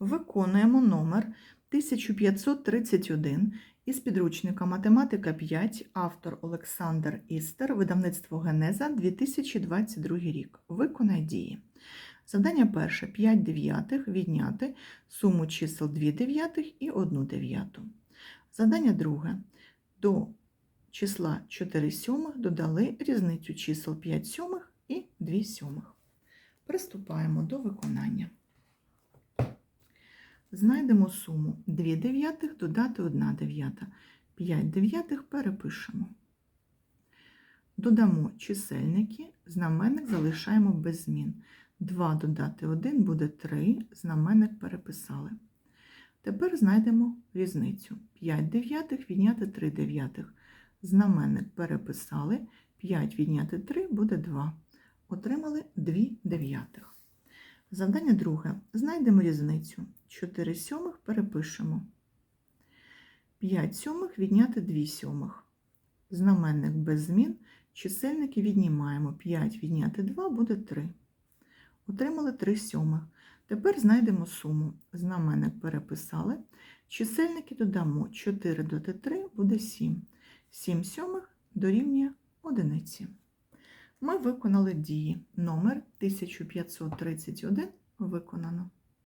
Виконуємо номер 1531 із підручника Математика 5, автор Олександр Істер, видавництво Генеза 2022 рік. Виконай дії. Завдання перше 5 дев'ятих відняти суму чисел 2 дев'ятих і 1 дев'яту. Завдання друге. До числа 4 сьомих додали різницю чисел 5 сьомих і 2 сьомих. Приступаємо до виконання. Знайдемо суму 2 дев'ятих додати 1 дев'ята. 5 дев'ятих перепишемо. Додамо чисельники, знаменник залишаємо без змін. 2 додати 1 буде 3, знаменник переписали. Тепер знайдемо різницю. 5 дев'ятих відняти 3 дев'ятих. Знаменник переписали. 5 відняти 3 буде 2. Отримали 2 дев'ятих. Завдання друге. Знайдемо різницю. 4 сьомих перепишемо. 5 сьомих відняти 2 сьомих. Знаменник без змін. Чисельники віднімаємо. 5 відняти 2 буде 3. Отримали 3 сьомих. Тепер знайдемо суму. Знаменник переписали. Чисельники додамо 4 додати 3 буде 7. 7 сьомих дорівнює одиниці. Ми виконали дії. Номер 1531 виконано.